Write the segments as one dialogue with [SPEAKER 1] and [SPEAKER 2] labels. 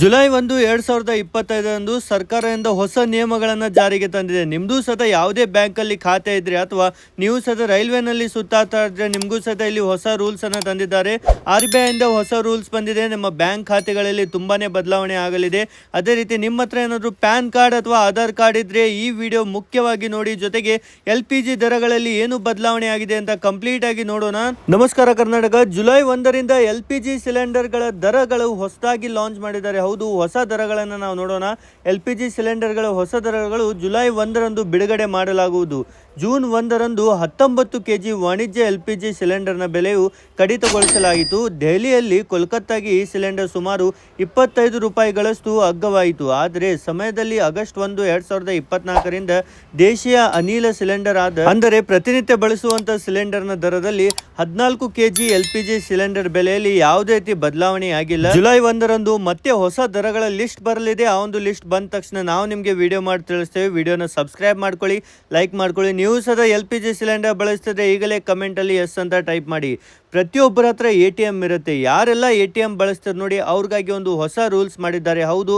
[SPEAKER 1] July ಒಂದು ಎರಡು ಸಾವಿರದ ಇಪ್ಪತ್ತೈದರಂದು ಸರ್ಕಾರದಿಂದ ಹೊಸ ನಿಯಮಗಳನ್ನು ಜಾರಿಗೆ ತಂದಿದೆ. ನಿಮ್ಮದು ಸತ ಯಾವುದೇ ಬ್ಯಾಂಕಲ್ಲಿ ಖಾತೆ ಇದ್ರೆ ಅಥವಾ ನೀವು ಸತ ರೈಲ್ವೆನಲ್ಲಿ ಸುತ್ತಾಡ್ತಾ ಇದ್ರೆ ನಿಮಗೂ ಸತ ಇಲ್ಲಿ ಹೊಸ ರೂಲ್ಸ್ ಅನ್ನ ತಂದಿದ್ದಾರೆ. ಆರ್ ಬಿ ಐಯಿಂದ ಹೊಸ ರೂಲ್ಸ್ ಬಂದಿದೆ. ನಿಮ್ಮ ಬ್ಯಾಂಕ್ ಖಾತೆಗಳಲ್ಲಿ ತುಂಬಾನೇ ಬದಲಾವಣೆ ಆಗಲಿದೆ. ಅದೇ ರೀತಿ ನಿಮ್ಮ ಹತ್ರ ಏನಾದರೂ ಪ್ಯಾನ್ ಕಾರ್ಡ್ ಅಥವಾ ಆಧಾರ್ ಕಾರ್ಡ್ ಇದ್ರೆ ಈ ವಿಡಿಯೋ ಮುಖ್ಯವಾಗಿ ನೋಡಿ. ಜೊತೆಗೆ ಎಲ್ ಪಿ ಜಿ ದರಗಳಲ್ಲಿ ಏನು ಬದಲಾವಣೆ ಆಗಿದೆ ಅಂತ ಕಂಪ್ಲೀಟ್ ಆಗಿ ನೋಡೋಣ. ನಮಸ್ಕಾರ ಕರ್ನಾಟಕ. ಜುಲೈ ಒಂದರಿಂದ ಎಲ್ ಪಿ ಜಿ ಸಿಲಿಂಡರ್ಗಳ ದರಗಳು ಹೊಸದಾಗಿ ಲಾಂಚ್ ಮಾಡಿದ್ದಾರೆ. ಹೌದು, ಹೊಸ ದರಗಳನ್ನು ನಾವು ನೋಡೋಣ. ಎಲ್ ಪಿ ಜಿ ಸಿಲಿಂಡರ್ಗಳ ಹೊಸ ದರಗಳು ಜುಲೈ ಒಂದರಂದು ಬಿಡುಗಡೆ ಮಾಡಲಾಗುವುದು. ಜೂನ್ ಒಂದರಂದು ಹತ್ತೊಂಬತ್ತು ಕೆಜಿ ವಾಣಿಜ್ಯ ಎಲ್ ಪಿ ಜಿ ಸಿಲಿಂಡರ್ನ ಬೆಲೆಯು ಕಡಿತಗೊಳಿಸಲಾಯಿತು. ದೆಹಲಿಯಲ್ಲಿ ಕೋಲ್ಕತ್ತಾಗೆ ಈ ಸಿಲಿಂಡರ್ ಸುಮಾರು ಇಪ್ಪತ್ತೈದು ರೂಪಾಯಿಗಳಷ್ಟು ಅಗ್ಗವಾಯಿತು. ಆದರೆ, ಸಮಯದಲ್ಲಿ ಆಗಸ್ಟ್ ಒಂದು, ಎರಡು ಸಾವಿರದ ಇಪ್ಪತ್ನಾಲ್ಕರಿಂದ ದೇಶೀಯ ಅನಿಲ ಸಿಲಿಂಡರ್ ಆದ ಅಂದರೆ ಪ್ರತಿನಿತ್ಯ ಬಳಸುವಂತ ಸಿಲಿಂಡರ್ನ ದರದಲ್ಲಿ ಹದಿನಾಲ್ಕು KG L P G cylinder ಬೆಲೆಯಲ್ಲಿ ಯಾವುದೇ ರೀತಿ ಬದಲಾವಣೆ ಆಗಿಲ್ಲ. ಜುಲೈ ಒಂದರಂದು ಮತ್ತೆ ಹೊಸ ದರಗಳ ಲಿಸ್ಟ್ ಬರಲಿದೆ. ಆ ಒಂದು ಲಿಸ್ಟ್ ಬಂದ ತಕ್ಷಣ ನಾವು ನಿಮಗೆ ವಿಡಿಯೋ ಮಾಡಿ ತಿಳಿಸ್ತೇವೆ. ವಿಡಿಯೋನ ಸಬ್ಸ್ಕ್ರೈಬ್ ಮಾಡ್ಕೊಳ್ಳಿ ಲೈಕ್ ಮಾಡ್ಕೊಳ್ಳಿ. ನೀವು ಸದಾ ಎಲ್ ಪಿ ಜಿ ಸಿಲಿಂಡರ್ ಬಳಸ್ತಿದ್ರೆ ಈಗಲೇ ಕಮೆಂಟಲ್ಲಿ ಎಸ್ ಅಂತ ಟೈಪ್ ಮಾಡಿ. ಪ್ರತಿಯೊಬ್ಬರ ಹತ್ರ ಎ ಟಿ ಎಂ ಇರುತ್ತೆ. ಯಾರೆಲ್ಲ ಎ ಟಿ ಎಂ ಬಳಸ್ತಾರೆ ನೋಡಿ, ಅವ್ರಿಗಾಗಿ ಒಂದು ಹೊಸ ರೂಲ್ಸ್ ಮಾಡಿದ್ದಾರೆ. ಹೌದು,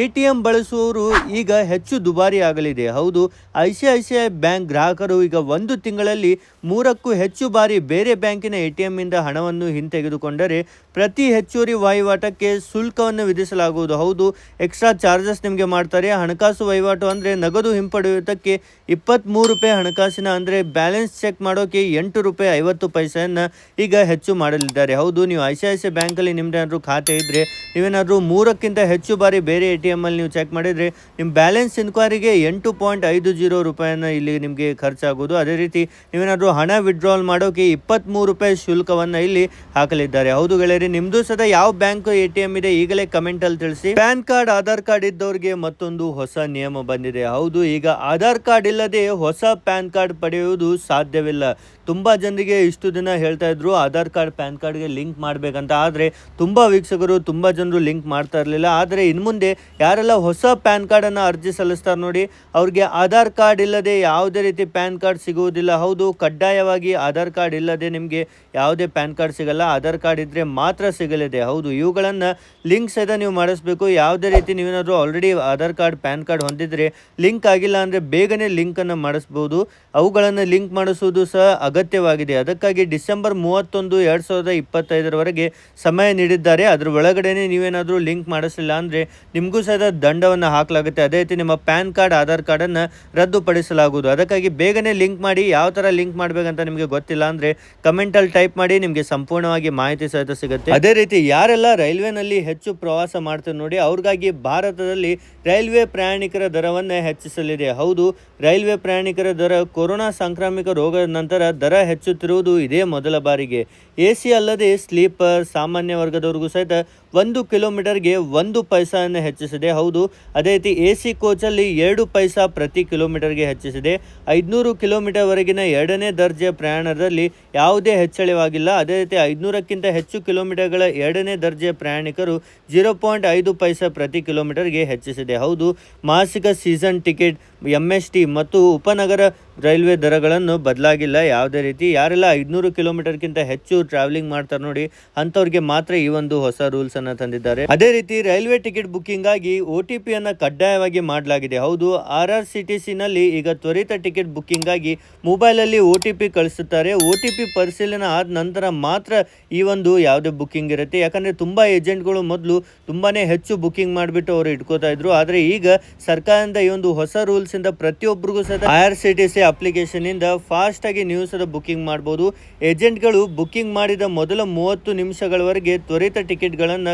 [SPEAKER 1] ಎ ಟಿ ಎಂ ಬಳಸುವವರು ಈಗ ಹೆಚ್ಚು ದುಬಾರಿ ಆಗಲಿದೆ. ಹೌದು, I C I C I bank ಗ್ರಾಹಕರು ಈಗ ಒಂದು ತಿಂಗಳಲ್ಲಿ ಮೂರಕ್ಕೂ ಹೆಚ್ಚು ಬಾರಿ ಬೇರೆ ಬ್ಯಾಂಕಿನ ಎ ಟಿ ಎಮ್ಮಿಂದ ಹಣವನ್ನು ಹಿಂತೆಗೆದುಕೊಂಡರೆ ಪ್ರತಿ ಹೆಚ್ಚುವರಿ ವಹಿವಾಟಕ್ಕೆ ಶುಲ್ಕವನ್ನು ವಿಧಿಸಲಾಗುವುದು. ಹೌದು, ಎಕ್ಸ್ಟ್ರಾ ಚಾರ್ಜಸ್ ನಿಮಗೆ ಮಾಡ್ತಾರೆ. ಹಣಕಾಸು ವಹಿವಾಟು ಅಂದರೆ ನಗದು ಹಿಂಪಡೆಯುವುದಕ್ಕೆ ಇಪ್ಪತ್ತ್ಮೂರು ರೂಪಾಯಿ ಹಣಕಾಸಿನ ಅಂದರೆ ಬ್ಯಾಲೆನ್ಸ್ ಚೆಕ್ ಮಾಡೋಕೆ ಎಂಟು ರೂಪಾಯಿ ಐವತ್ತು ಪೈಸೆಯನ್ನು ಈಗ ಹೆಚ್ಚು ಮಾಡಲಿದ್ದಾರೆ. ಹೌದು, ನೀವು ಐ ಸಿ ಐ ಸಿ ಬ್ಯಾಂಕಲ್ಲಿ ನಿಮ್ದೇನಾದ್ರು ಖಾತೆ ಇದ್ದರೆ ನೀವೇನಾದರೂ ಮೂರಕ್ಕಿಂತ ಹೆಚ್ಚು ಬಾರಿ ಬೇರೆ ಎ ಟಿ ಎಮ್ಮಲ್ಲಿ ನೀವು ಚೆಕ್ ಮಾಡಿದರೆ ನಿಮ್ಮ ಬ್ಯಾಲೆನ್ಸ್ ಇನ್ಕ್ವೈರಿಗೆ ಎಂಟು ಪಾಯಿಂಟ್ ಐದು ಜೀರೋ ರೂಪಾಯಿನ ಇಲ್ಲಿ ನಿಮಗೆ ಖರ್ಚಾಗೋದು. ಅದೇ ರೀತಿ ನೀವೇನಾದರೂ ಹಣ ವಿಡ್ರಾವಲ್ ಮಾಡೋಕೆ ಇಪ್ಪತ್ತ್ಮೂರು ರೂಪಾಯಿ ಶುಲ್ಕವನ್ನು ಇಲ್ಲಿ ಹಾಕಲಿದ್ದಾರೆ. ಹೌದು ಗೆಳೆಯರಿ ನಿಮ್ಮದು ಸದಾ ಯಾವ ಬ್ಯಾಂಕ್ ಎ ಟಿ ಎಂ ಇದೆ ಈಗಲೇ ಕಮೆಂಟಲ್ಲಿ ತಿಳಿಸಿ. ಪ್ಯಾನ್ ಕಾರ್ಡ್, ಆಧಾರ್ ಕಾರ್ಡ್ ಇದ್ದವರಿಗೆ ಮತ್ತೊಂದು ಹೊಸ ನಿಯಮ ಬಂದಿದೆ. ಹೌದು, ಈಗ ಆಧಾರ್ ಕಾರ್ಡ್ ಇಲ್ಲದೆ ಹೊಸ ಪ್ಯಾನ್ ಕಾರ್ಡ್ ಪಡೆಯುವುದು ಸಾಧ್ಯವಿಲ್ಲ. ತುಂಬ ಜನರಿಗೆ ಇಷ್ಟು ದಿನ ಹೇಳ್ತಾ ಇದ್ರು ಆಧಾರ್ ಕಾರ್ಡ್, ಪ್ಯಾನ್ ಕಾರ್ಡ್ಗೆ ಲಿಂಕ್ ಮಾಡಬೇಕಂತ. ಆದರೆ ತುಂಬ ವೀಕ್ಷಕರು, ತುಂಬ ಜನರು ಲಿಂಕ್ ಮಾಡ್ತಾ ಇರಲಿಲ್ಲ. ಆದರೆ ಇನ್ನು ಮುಂದೆ ಯಾರೆಲ್ಲ ಹೊಸ ಪ್ಯಾನ್ ಕಾರ್ಡನ್ನು ಅರ್ಜಿ ಸಲ್ಲಿಸ್ತಾರೆ ನೋಡಿ, ಅವ್ರಿಗೆ ಆಧಾರ್ ಕಾರ್ಡ್ ಇಲ್ಲದೆ ಯಾವುದೇ ರೀತಿ ಪ್ಯಾನ್ ಕಾರ್ಡ್ ಸಿಗುವುದಿಲ್ಲ. ಹೌದು, ಕಡ್ಡಾಯವಾಗಿ ಆಧಾರ್ ಕಾರ್ಡ್ ಇಲ್ಲದೆ ನಿಮಗೆ ಯಾವುದೇ ಪ್ಯಾನ್ ಕಾರ್ಡ್ ಸಿಗಲ್ಲ. ಆಧಾರ್ ಕಾರ್ಡ್ ಇದ್ದರೆ ಮಾತ್ರ ಸಿಗಲಿದೆ. ಹೌದು, ಇವುಗಳನ್ನು ಲಿಂಕ್ ಸಹಿತ ನೀವು ಮಾಡಿಸ್ಬೇಕು. ಯಾವುದೇ ರೀತಿ ನೀವೇನಾದರೂ already Aadhaar card, PAN card ಹೊಂದಿದ್ರೆ link ಆಗಿಲ್ಲ ಅಂದರೆ ಬೇಗನೆ ಲಿಂಕನ್ನು ಮಾಡಿಸ್ಬೋದು. ಅವುಗಳನ್ನು ಲಿಂಕ್ ಮಾಡಿಸುವುದು ಸಹ ಅಗತ್ಯವಾಗಿದೆ. ಅದಕ್ಕಾಗಿ ಡಿಸೆಂಬರ್ ಮೂವತ್ತೊಂದು ಎರಡು ಸಾವಿರದ ಇಪ್ಪತ್ತೈದರವರೆಗೆ ಸಮಯ ನೀಡಿದ್ದಾರೆ. ಅದರ ಒಳಗಡೆನೆ ನೀವೇನಾದರೂ ಲಿಂಕ್ ಮಾಡಿಸಲಿಲ್ಲ ಅಂದರೆ ನಿಮಗೂ ಸಹ ದಂಡವನ್ನು ಹಾಕಲಾಗುತ್ತೆ. ಅದೇ ರೀತಿ ನಿಮ್ಮ ಪ್ಯಾನ್ ಕಾರ್ಡ್, ಆಧಾರ್ ಕಾರ್ಡನ್ನು ರದ್ದುಪಡಿಸಲಾಗುವುದು. ಅದಕ್ಕಾಗಿ ಬೇಗನೆ ಲಿಂಕ್ ಮಾಡಿ. ಯಾವ ಥರ ಲಿಂಕ್ ಮಾಡಬೇಕಂತ ನಿಮಗೆ ಗೊತ್ತಿಲ್ಲ ಅಂದರೆ ಕಮೆಂಟಲ್ಲಿ ಟೈಪ್ ಮಾಡಿ. ನಿಮಗೆ ಸಂಪೂರ್ಣವಾಗಿ ಮಾಹಿತಿ ಸಹಿತ ಸಿಗುತ್ತೆ. ಅದೇ ರೀತಿ ಯಾರೆಲ್ಲ ರೈಲ್ವೆನಲ್ಲಿ ಹೆಚ್ಚು ಪ್ರವಾಸ ಮಾಡ್ತಾರೆ ನೋಡಿ, ಅವ್ರಿಗಾಗಿ ಭಾರತದಲ್ಲಿ ರೈಲ್ವೆ ಪ್ರಯಾಣಿಕರ ದರವನ್ನು ಹೆಚ್ಚಿಸಲಿದೆ. ಹೌದು, ರೈಲ್ವೆ ಪ್ರಯಾಣಿಕರ ದರ ಕೊರೋನಾ ಸಾಂಕ್ರಾಮಿಕ ರೋಗದ ನಂತರ ದರ ಹೆಚ್ಚುತ್ತಿರುವುದು ಇದೇ ಮೊದಲ ಬಾರಿಗೆ. ಎ ಸಿ ಅಲ್ಲದೆ ಸ್ಲೀಪರ್ ಸಾಮಾನ್ಯ ವರ್ಗದವರಿಗೂ ಸಹಿತ ಒಂದು ಕಿಲೋಮೀಟರ್ಗೆ ಒಂದು ಪೈಸಾವನ್ನು ಹೆಚ್ಚಿಸಿದೆ. ಹೌದು, ಅದೇ ರೀತಿ ಎ ಸಿ ಕೋಚಲ್ಲಿ ಎರಡು ಪೈಸಾ ಪ್ರತಿ ಕಿಲೋಮೀಟರ್ಗೆ ಹೆಚ್ಚಿಸಿದೆ. ಐದುನೂರು ಕಿಲೋಮೀಟರ್ವರೆಗಿನ ಎರಡನೇ ದರ್ಜೆ ಪ್ರಯಾಣದಲ್ಲಿ ಯಾವುದೇ ಹೆಚ್ಚಳವಾಗಿಲ್ಲ. ಅದೇ ರೀತಿ ಐದುನೂರಕ್ಕಿಂತ ಹೆಚ್ಚು ಕಿಲೋಮೀಟರ್ಗಳ ಎರಡನೇ ದರ್ಜೆ ಪ್ರಯಾಣಿಕರು ಜೀರೋ ಪಾಯಿಂಟ್ ಐದು ಪೈಸಾ ಪ್ರತಿ ಕಿಲೋಮೀಟರ್ಗೆ ಹೆಚ್ಚಿಸಿದೆ. ಹೌದು, ಮಾಸಿಕ season ticket M S T ಮತ್ತು ಉಪನಗರ ರೈಲ್ವೆ ದರಗಳನ್ನು ಬದಲಾಗಿಲ್ಲ. ಯಾವುದೇ ರೀತಿ ಯಾರೆಲ್ಲ ಐದುನೂರು ಕಿಲೋಮೀಟರ್ಗಿಂತ ಹೆಚ್ಚು ಟ್ರಾವೆಲಿಂಗ್ ಮಾಡ್ತಾರೆ ನೋಡಿ, ಅಂಥವ್ರಿಗೆ ಮಾತ್ರ ಈ ಒಂದು ಹೊಸ ರೂಲ್ಸ್ ಅನ್ನ ತಂದಿದ್ದಾರೆ. ಅದೇ ರೀತಿ ರೈಲ್ವೆ ಟಿಕೆಟ್ ಬುಕ್ಕಿಂಗ್ ಆಗಿ ಒ ಟಿ ಪಿ ಅನ್ನ ಕಡ್ಡಾಯವಾಗಿ ಮಾಡಲಾಗಿದೆ. ಹೌದು, R R C T C ನಲ್ಲಿ ಈಗ ತ್ವರಿತ ಟಿಕೆಟ್ ಬುಕ್ಕಿಂಗ್ ಆಗಿ ಮೊಬೈಲ್ ಅಲ್ಲಿ ಒ ಟಿ ಪಿ ಕಳಿಸುತ್ತಾರೆ. ಒ ಟಿ ಪಿ ಪರಿಶೀಲನೆ ಆದ ನಂತರ ಮಾತ್ರ ಈ ಒಂದು ಯಾವುದೇ ಬುಕ್ಕಿಂಗ್ ಇರುತ್ತೆ. ಯಾಕಂದ್ರೆ ತುಂಬಾ ಏಜೆಂಟ್ಗಳು ಮೊದಲು ತುಂಬಾನೇ ಹೆಚ್ಚು ಬುಕ್ಕಿಂಗ್ ಮಾಡಿಬಿಟ್ಟು ಅವರು ಇಟ್ಕೋತಾ ಇದ್ರು. ಆದ್ರೆ ಈಗ ಸರ್ಕಾರದಿಂದ ಈ ಒಂದು ಹೊಸ ರೂಲ್ಸ್ ಇಂದ ಪ್ರತಿಯೊಬ್ಬರಿಗೂ ಸಹ I R C T C application ಇಂದ ಫಾಸ್ಟ್ ಆಗಿ ನೀವು ಸಹ ಬುಕ್ಕಿಂಗ್ ಮಾಡಬಹುದು ಏಜೆಂಟ್ಗಳು ಬುಕ್ಕಿಂಗ್ ಮಾಡಿದ ಮೊದಲ ಮೂವತ್ತು ನಿಮಿಷಗಳವರೆಗೆ ತ್ವರಿತ ಟಿಕೆಟ್ಗಳನ್ನು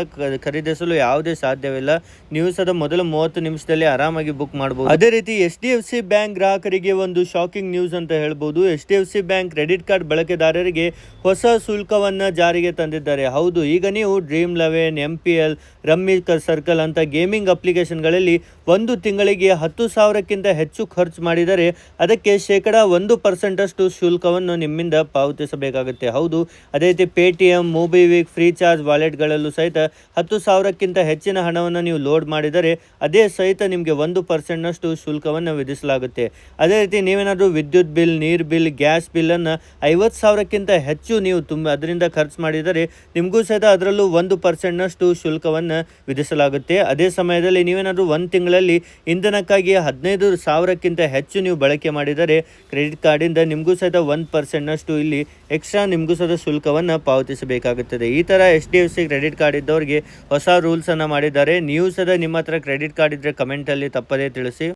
[SPEAKER 1] ಖರೀದಿಸಲು ಯಾವುದೇ ಸಾಧ್ಯವಿಲ್ಲ. ನೀವು ಸದ ಮೊದಲ ಮೂವತ್ತು ನಿಮಿಷದಲ್ಲಿ ಆರಾಮಾಗಿ ಬುಕ್ ಮಾಡಬಹುದು ಅದೇ ರೀತಿ H D F C bank ಗ್ರಾಹಕರಿಗೆ ಒಂದು ಶಾಕಿಂಗ್ ನ್ಯೂಸ್ ಅಂತ ಹೇಳ್ಬೋದು. H D F C bank credit card ಬಳಕೆದಾರರಿಗೆ ಹೊಸ ಶುಲ್ಕವನ್ನು ಜಾರಿಗೆ ತಂದಿದ್ದಾರೆ. ಹೌದು, ಈಗ ನೀವು dream eleven, M P L rummy circle ಅಂತ ಗೇಮಿಂಗ್ ಅಪ್ಲಿಕೇಶನ್ಗಳಲ್ಲಿ ಒಂದು ತಿಂಗಳಿಗೆ ಹತ್ತು ಸಾವಿರಕ್ಕಿಂತ ಹೆಚ್ಚು ಖರ್ಚು ಮಾಡಿದರೆ ಅದಕ್ಕೆ ಶೇಕಡ ಒಂದು ಪರ್ಸೆಂಟಷ್ಟು ಶುಲ್ಕವನ್ನು ನಿಮ್ಮಿಂದ ಪಾವತಿಸಬೇಕಾಗುತ್ತೆ. ಹೌದು, ಅದೇ ರೀತಿ Paytm MobiKwik Freecharge free charge ವಾಲೆಟ್ಗಳಲ್ಲೂ ಸಹಿತ ಹತ್ತು ಸಾವಿರಕ್ಕಿಂತ ಹೆಚ್ಚಿನ ಹಣವನ್ನು ನೀವು ಲೋಡ್ ಮಾಡಿದರೆ ಅದೇ ಸಹಿತ ನಿಮಗೆ ಒಂದು ಪರ್ಸೆಂಟ್ನಷ್ಟು ಶುಲ್ಕವನ್ನು ವಿಧಿಸಲಾಗುತ್ತೆ. ಅದೇ ರೀತಿ ನೀವೇನಾದರೂ ವಿದ್ಯುತ್ ಬಿಲ್, ನೀರು ಬಿಲ್, ಗ್ಯಾಸ್ ಬಿಲ್ಲನ್ನು ಐವತ್ತು ಸಾವಿರಕ್ಕಿಂತ ಹೆಚ್ಚು ನೀವು ತುಂಬ ಅದರಿಂದ ಖರ್ಚು ಮಾಡಿದರೆ ನಿಮಗೂ ಸಹಿತ ಅದರಲ್ಲೂ ಒಂದು ಪರ್ಸೆಂಟ್ನಷ್ಟು ಶುಲ್ಕವನ್ನು ವಿಧಿಸಲಾಗುತ್ತೆ. ಅದೇ ಸಮಯದಲ್ಲಿ ನೀವೇನಾದರೂ ಒಂದು ತಿಂಗಳಲ್ಲಿ ಇಂಧನಕ್ಕಾಗಿ ಹದಿನೈದು ಸಾವಿರಕ್ಕಿಂತ ಹೆಚ್ಚು ನೀವು ಬಳಕೆ ಮಾಡಿದರೆ ಕ್ರೆಡಿಟ್ ಕಾರ್ಡಿಂದ ನಿಮಗೂ ಸಹಿತ ಒಂದು ಪರ್ಸೆಂಟ್ನಷ್ಟು ಇಲ್ಲಿ ಎಕ್ಸ್ಟ್ರಾ ನಿಮಗೂ ಸಹಿತ ಶುಲ್ಕವನ್ನು ಪಾವತಿಸಬೇಕಾಗುತ್ತದೆ. ಈ ಥರ H D F C credit card ಇದ್ದವರಿಗೆ ಹೊಸ ರೂಲ್ಸನ್ನು ಮಾಡಿದ್ದಾರೆ. ನೀವು ಸಹ ನಿಮ್ಮ ಹತ್ರ ಕ್ರೆಡಿಟ್ ಕಾರ್ಡ್ ಇದ್ದರೆ ಕಮೆಂಟಲ್ಲಿ ತಪ್ಪದೇ ತಿಳಿಸಿ.